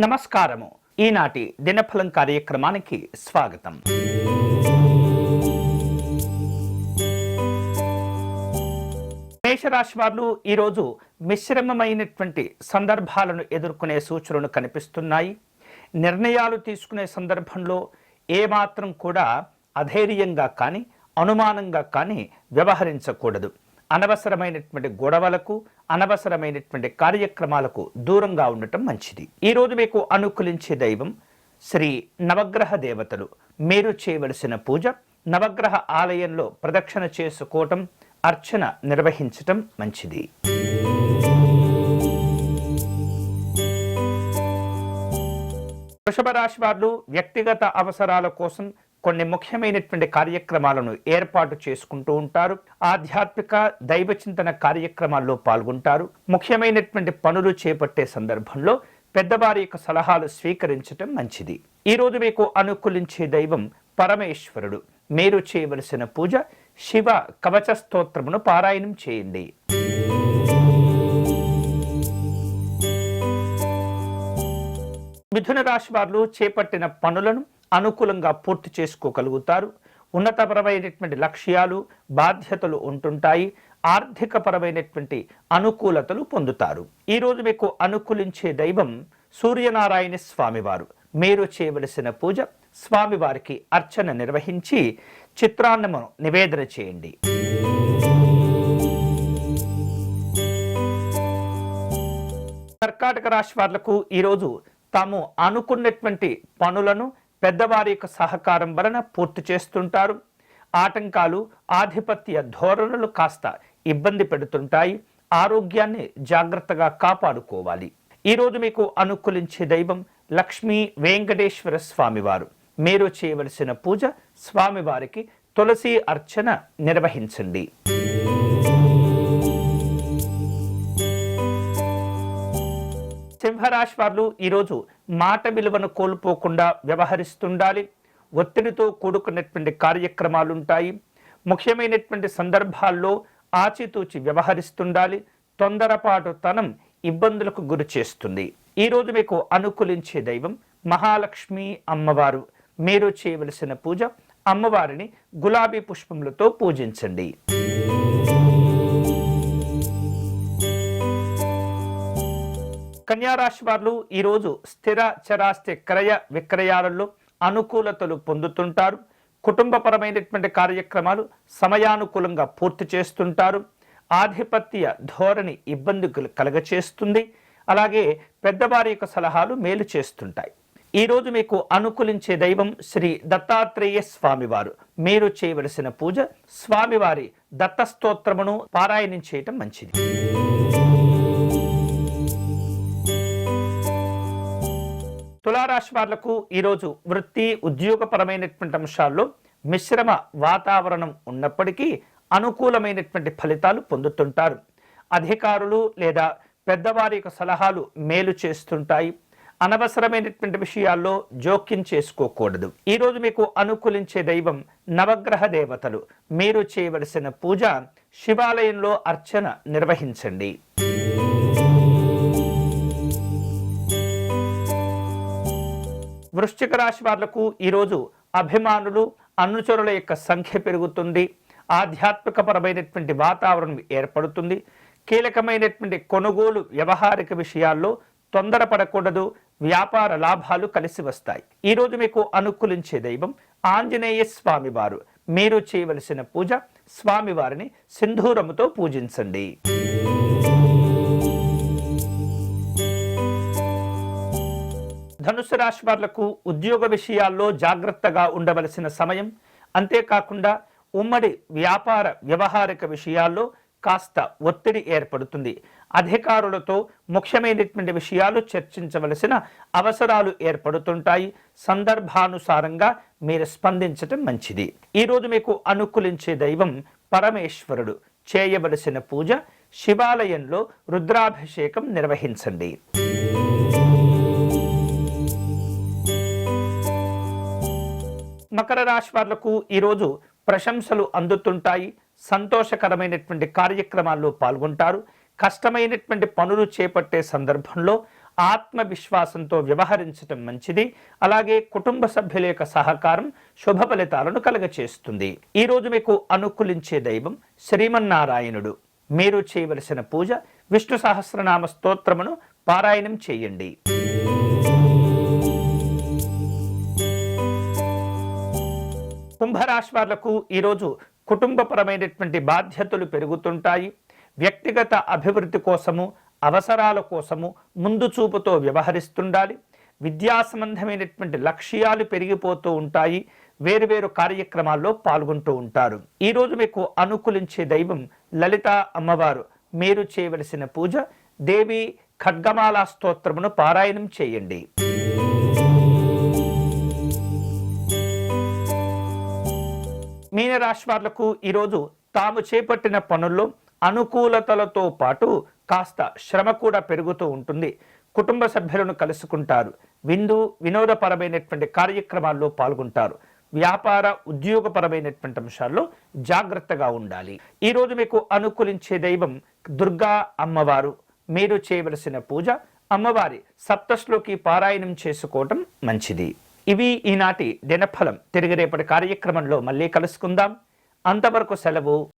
నమస్కారము. ఈనాటి దినఫలం కార్యక్రమానికి స్వాగతం. మేషరాశి వారు ఈరోజు మిశ్రమమైనటువంటి సందర్భాలను ఎదుర్కొనే సూచనలు కనిపిస్తున్నాయి. నిర్ణయాలు తీసుకునే సందర్భంలో ఏమాత్రం కూడా అధైర్యంగా కానీ అనుమానంగా కానీ వ్యవహరించకూడదు. అనవసరమైనటువంటి గొడవలకు అనవసరమైనటువంటి కార్యక్రమాలకు దూరంగా ఉండటం మంచిది. ఈరోజు మీకు అనుకూలించే దైవం శ్రీ నవగ్రహ దేవతలు. మీరు చేయవలసిన పూజ నవగ్రహ ఆలయంలో ప్రదక్షిణ చేసుకోవటం అర్చన నిర్వహించటం మంచిది. వృషభ రాశి వారు వ్యక్తిగత అవసరాల కోసం కొన్ని ముఖ్యమైనటువంటి కార్యక్రమాలను ఏర్పాటు చేసుకుంటూ ఉంటారు. ఆధ్యాత్మిక దైవ చింతన కార్యక్రమాల్లో పాల్గొంటారు. ముఖ్యమైనటువంటి పనులు చేపట్టే సందర్భంలో పెద్దవారి యొక్క సలహాలు స్వీకరించటం మంచిది. ఈ రోజు మీకు అనుకూలించే దైవం పరమేశ్వరుడు. మీరు చేయవలసిన పూజ శివ కవచ స్తోత్రమును పారాయణం చేయండి. మిథున రాశి వారు చేపట్టిన పనులను అనుకూలంగా పూర్తి చేసుకోగలుగుతారు. ఉన్నతపరమైనటువంటి లక్ష్యాలు బాధ్యతలు ఉంటుంటాయి. ఆర్థికపరమైనటువంటి అనుకూలతలు పొందుతారు. ఈరోజు మీకు అనుకూలించే దైవం సూర్యనారాయణ స్వామివారు. మీరు చేయవలసిన పూజ స్వామివారికి అర్చన నిర్వహించి చిత్రాన్నమును నివేదన చేయండి. కర్కాటక రాశి వాళ్ళకు ఈరోజు తాము అనుకున్నటువంటి పనులను పెద్దవారి యొక్క సహకారం వలన పూర్తి చేస్తుంటారు. ఆటంకాలు ఆధిపత్య ధోరణులు కాస్త ఇబ్బంది పెడుతుంటాయి. ఆరోగ్యాన్ని జాగ్రత్తగా కాపాడుకోవాలి. ఈరోజు మీకు అనుకూలించే దైవం లక్ష్మీ వెంకటేశ్వర స్వామివారు. మీరు చేయవలసిన పూజ స్వామివారికి తులసి అర్చన నిర్వహించండి. సింహరాశి వారు ఈరోజు మాట విలువను కోల్పోకుండా వ్యవహరిస్తుండాలి. ఒత్తిడితో కూడుకున్నటువంటి కార్యక్రమాలు ఉంటాయి ముఖ్యమైనటువంటి సందర్భాల్లో ఆచితూచి వ్యవహరిస్తుండాలి. తొందరపాటు తనం ఇబ్బందులకు గురి చేస్తుంది. ఈరోజు మీకు అనుకూలించే దైవం మహాలక్ష్మి అమ్మవారు. మీరు చేయవలసిన పూజ అమ్మవారిని గులాబీ పుష్పములతో పూజించండి. కన్యారాశి వారు ఈరోజు స్థిర చరాస్తి క్రయ విక్రయాలలో అనుకూలతలు పొందుతుంటారు. కుటుంబపరమైనటువంటి కార్యక్రమాలు సమయానుకూలంగా పూర్తి చేస్తుంటారు. ఆధిపత్య ధోరణి ఇబ్బంది కలగచేస్తుంది. అలాగే పెద్దవారి యొక్క సలహాలు మేలు చేస్తుంటాయి. ఈరోజు మీకు అనుకూలించే దైవం శ్రీ దత్తాత్రేయ స్వామివారు మీరు చేయవలసిన పూజ స్వామివారి దత్తస్తోత్రమును పారాయణం చేయటం మంచిది. తులారాశి వాళ్ళకు ఈరోజు వృత్తి ఉద్యోగపరమైనటువంటి అంశాల్లో మిశ్రమ వాతావరణం ఉన్నప్పటికీ అనుకూలమైనటువంటి ఫలితాలు పొందుతుంటారు. అధికారులు లేదా పెద్దవారి యొక్క సలహాలు మేలు చేస్తుంటాయి. అనవసరమైనటువంటి విషయాల్లో జోక్యం చేసుకోకూడదు. ఈరోజు మీకు అనుకూలించే దైవం నవగ్రహ దేవతలు. మీరు చేయవలసిన పూజ శివాలయంలో అర్చన నిర్వహించండి. వృశ్చిక రాశి వాళ్ళకు ఈరోజు అభిమానులు అనుచరుల యొక్క సంఖ్య పెరుగుతుంది. ఆధ్యాత్మికపరమైనటువంటి వాతావరణం ఏర్పడుతుంది. కీలకమైనటువంటి కొనుగోలు వ్యవహారిక విషయాల్లో తొందరపడకూడదు. వ్యాపార లాభాలు కలిసి వస్తాయి. ఈరోజు మీకు అనుకూలించే దైవం ఆంజనేయ స్వామివారు. మీరు చేయవలసిన పూజ స్వామివారిని సింధూరముతో పూజించండి. ధనుసు రాశి వాళ్ళకు ఉద్యోగ విషయాల్లో జాగ్రత్తగా ఉండవలసిన సమయం అంతేకాకుండా ఉమ్మడి వ్యాపార వ్యవహారిక విషయాల్లో కాస్త ఒత్తిడి ఏర్పడుతుంది. అధికారులతో ముఖ్యమైనటువంటి విషయాలు చర్చించవలసిన అవసరాలు ఏర్పడుతుంటాయి. సందర్భానుసారంగా మీరు స్పందించటం మంచిది. ఈరోజు మీకు అనుకూలించే దైవం పరమేశ్వరుడు. చేయవలసిన పూజ శివాలయంలో రుద్రాభిషేకం నిర్వహించండి. మకర రాశి వాళ్ళకు ఈరోజు ప్రశంసలు అందుతుంటాయి. సంతోషకరమైనటువంటి కార్యక్రమాల్లో పాల్గొంటారు. కష్టమైనటువంటి పనులు చేపట్టే సందర్భంలో ఆత్మవిశ్వాసంతో వ్యవహరించటం మంచిది. అలాగే కుటుంబ సభ్యుల యొక్క సహకారం శుభ ఫలితాలను కలగచేస్తుంది. ఈ రోజు మీకు అనుకూలించే దైవం శ్రీమన్నారాయణుడు. మీరు చేయవలసిన పూజ విష్ణు సహస్రనామ స్తోత్రమును పారాయణం చేయండి. కుంభరాశి వాళ్ళకు ఈరోజు కుటుంబపరమైనటువంటి బాధ్యతలు పెరుగుతుంటాయి. వ్యక్తిగత అభివృద్ధి కోసము అవసరాల కోసము ముందు చూపుతో వ్యవహరిస్తుండాలి. విద్యా సంబంధమైనటువంటి లక్ష్యాలు పెరిగిపోతూ ఉంటాయి. వేరువేరు కార్యక్రమాల్లో పాల్గొంటూ ఉంటారు. ఈరోజు మీకు అనుకూలించే దైవం లలిత అమ్మవారు. మీరు చేయవలసిన పూజ దేవి ఖడ్గమాల స్తోత్రమును పారాయణం చేయండి. మీనరాశి వాళ్ళకు ఈరోజు తాము చేపట్టిన పనుల్లో అనుకూలతలతో పాటు కాస్త శ్రమ కూడా పెరుగుతూ ఉంటుంది. కుటుంబ సభ్యులను కలుసుకుంటారు. విందు వినోదపరమైనటువంటి కార్యక్రమాల్లో పాల్గొంటారు. వ్యాపార ఉద్యోగపరమైనటువంటి అంశాల్లో జాగ్రత్తగా ఉండాలి. ఈరోజు మీకు అనుకూలించే దైవం దుర్గా అమ్మవారు. మీరు చేయవలసిన పూజ అమ్మవారి సప్తశ్లోకి పారాయణం చేసుకోవటం మంచిది. ఇవి ఈనాటి దినఫలం. తిరిగి రేపటి కార్యక్రమంలో మళ్ళీ కలుసుకుందాం. అంతవరకు సెలవు.